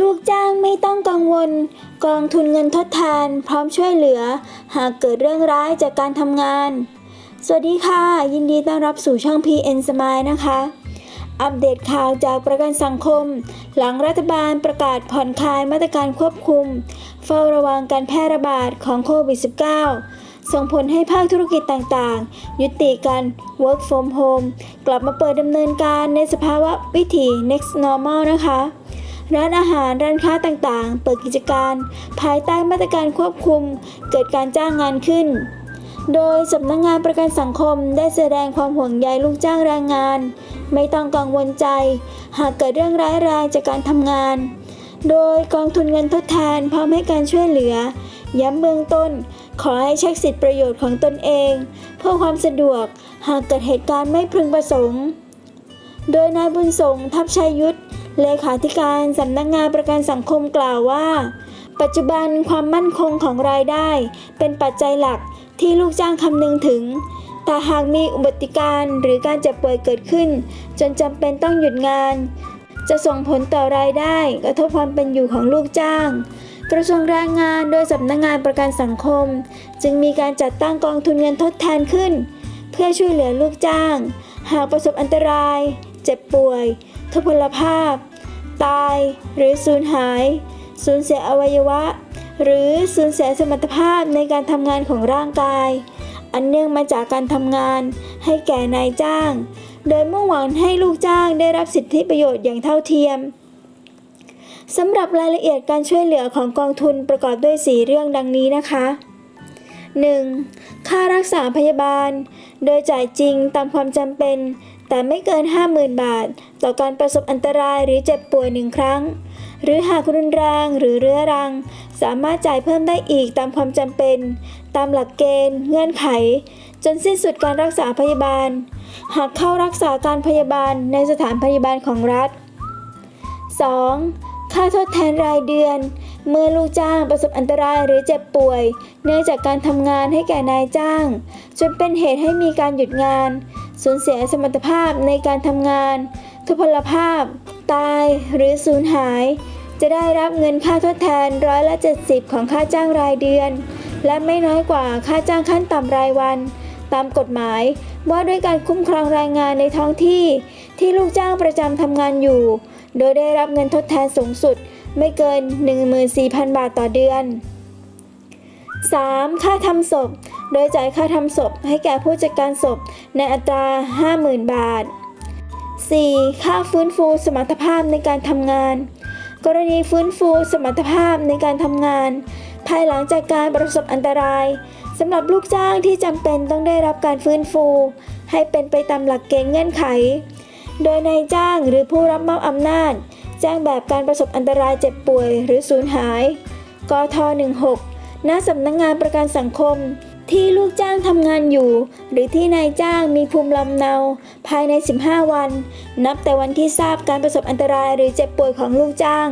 ลูกจ้างไม่ต้องกังวล กองทุนเงินทดแทน พร้อมช่วยเหลือ หากเกิดเรื่องร้ายจากการทำงาน สวัสดีค่ะ ยินดีต้อนรับสู่ช่อง PN Smile นะคะ อัปเดตข่าวจากประกันสังคม หลังรัฐบาลประกาศผ่อนคลายมาตรการควบคุม เฝ้าระวังการแพร่ระบาดของโควิด -19 ส่งผลให้ภาคธุรกิจต่างๆ ยุติการ work from home กลับมาเปิดดำเนินการในสภาวะวิถี next normal นะคะ ร้านอาหารร้านค้าต่างๆ เปิดกิจการ ภายใต้มาตรการควบคุม เกิดการจ้างงานขึ้น โดยสำนักงงานประกันสังคมได้แสดงความห่วงใยลูกจ้างแรงงาน ไม่ต้องกังวลใจ หากเกิดเรื่องร้ายแรงจากการทำงาน โดยกองทุนเงินทดแทนพร้อมให้การช่วยเหลือ ย้ำเบื้องต้น ขอให้เช็คสิทธิประโยชน์ของตนเอง เพื่อความสะดวกหากเกิดเหตุการณ์ไม่พึงประสงค์โดยนายบุญสงทัพชัยยุทธ เลขาธิการสำนักงานประกันสังคมกล่าวว่า ปัจจุบันความมั่นคงของรายได้ เป็นปัจจัยหลักที่ลูกจ้างคำนึงถึง แต่หากมีอุบัติการณ์หรือการเจ็บป่วยเกิดขึ้น จนจำเป็นต้องหยุดงาน จะส่งผลต่อรายได้กระทบความเป็นอยู่ของลูกจ้าง กระทรวงแรงงานโดยสำนักงานประกันสังคม จึงมีการจัดตั้งกองทุนเงินทดแทนขึ้น เพื่อช่วยเหลือลูกจ้าง หากประสบอันตราย เจ็บป่วย ทพลภาพ ตายหรือสูญหาย สูญเสียอวัยวะ หรือสูญเสียสมรรถภาพในการทำงานของร่างกาย อันเนื่องมาจากการทำงานให้แก่นายจ้าง โดยมุ่งหวังให้ลูกจ้างได้รับสิทธิประโยชน์อย่างเท่าเทียมสำหรับรายละเอียดการช่วยเหลือของกองทุนประกอบด้วย 4 เรื่องดังนี้นะคะ 1. ค่ารักษาพยาบาล โดยจ่ายจริงตามความจำเป็น แต่ไม่เกิน 50,000 บาท ต่อการประสบอันตรายหรือเจ็บป่วยหนึ่งครั้ง หรือหากรุนแรงหรือเรื้อรัง สามารถจ่ายเพิ่มได้อีกตามความจำเป็น ตามหลักเกณฑ์ เงื่อนไข จนสิ้นสุดการรักษาพยาบาล หากเข้ารักษาการพยาบาลในสถานพยาบาลของรัฐ 2. ค่าทดแทนรายเดือน เมื่อลูกจ้างประสบอันตรายหรือเจ็บป่วย เนื่องจากการทำงานให้แก่นายจ้าง จนเป็นเหตุให้มีการหยุดงาน สูญเสียสมรรถภาพในการทำงาน ทุพพลภาพ ตายหรือสูญหาย จะได้รับเงินค่าทดแทนร้อยละ 70 ของค่าจ้างรายเดือน และไม่น้อยกว่าค่าจ้างขั้นต่ำรายวัน ตามกฎหมายว่าด้วยการคุ้มครองแรงงานในท้องที่ ที่ลูกจ้างประจำทำงานอยู่ โดยได้รับเงินทดแทนสูงสุด ไม่เกิน 14,000 บาทต่อเดือน 3. ค่าทำศพ โดยจ่ายค่าทำศพให้แก่ผู้จัดการศพในอัตรา 50,000 บาท 4. ค่าฟื้นฟูสมรรถภาพในการทำงาน กรณีฟื้นฟูสมรรถภาพในการทำงาน ภายหลังจากการประสบอันตรายสำหรับลูกจ้างที่จำเป็นต้องได้รับการฟื้นฟู ให้เป็นไปตามหลักเกณฑ์เงื่อนไข โดยนายจ้างหรือผู้รับมอบอำนาจ แจ้งแบบการประสบอันตรายเจ็บป่วย หรือสูญหาย กท 16ณสำนักงงานประกันสังคม ที่ลูกจ้างทำงานอยู่ หรือที่นายจ้างมีภูมิลำเนา ภายใน 15 วัน นับแต่วันที่ทราบการประสบอันตรายหรือเจ็บป่วยของลูกจ้าง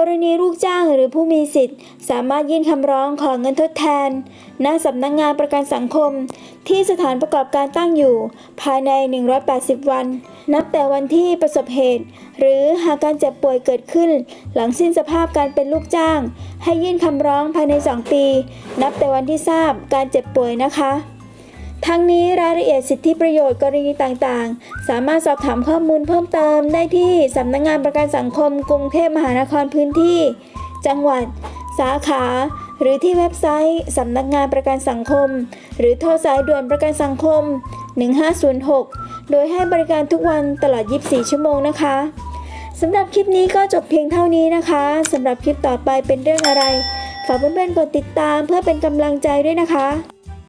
กรณีลูกจ้างหรือผู้มีสิทธิ์ สามารถยื่นคำร้องขอเงินทดแทน ณ สำนักงงานประกันสังคม ที่สถานประกอบการตั้งอยู่ ภายใน 180 วัน นับแต่วันที่ประสบเหตุ หรือหากการเจ็บป่วยเกิดขึ้น หลังสิ้นสภาพการเป็นลูกจ้าง ให้ยื่นคำร้องภายใน 2 ปี นับแต่วันที่ทราบการเจ็บป่วยนะคะ ทั้งนี้รายละเอียดสิทธิประโยชน์กรณีต่างๆ สามารถสอบถามข้อมูลเพิ่มเติมได้ที่สำนักงงานประกันสังคมกรุงเทพมหานครพื้นที่ จังหวัด สาขา หรือที่เว็บไซต์สำนักงานประกันสังคม หรือโทรสายด่วนประกันสังคม 1506 โดยให้บริการทุกวันตลอด 24 ชั่วโมงนะคะสำหรับคลิปนี้ก็จบเพียงเท่านี้นะคะสำหรับคลิปต่อไปเป็นเรื่องอะไรฝากเพื่อนๆกดติดตามเพื่อเป็นกำลังใจด้วยนะคะ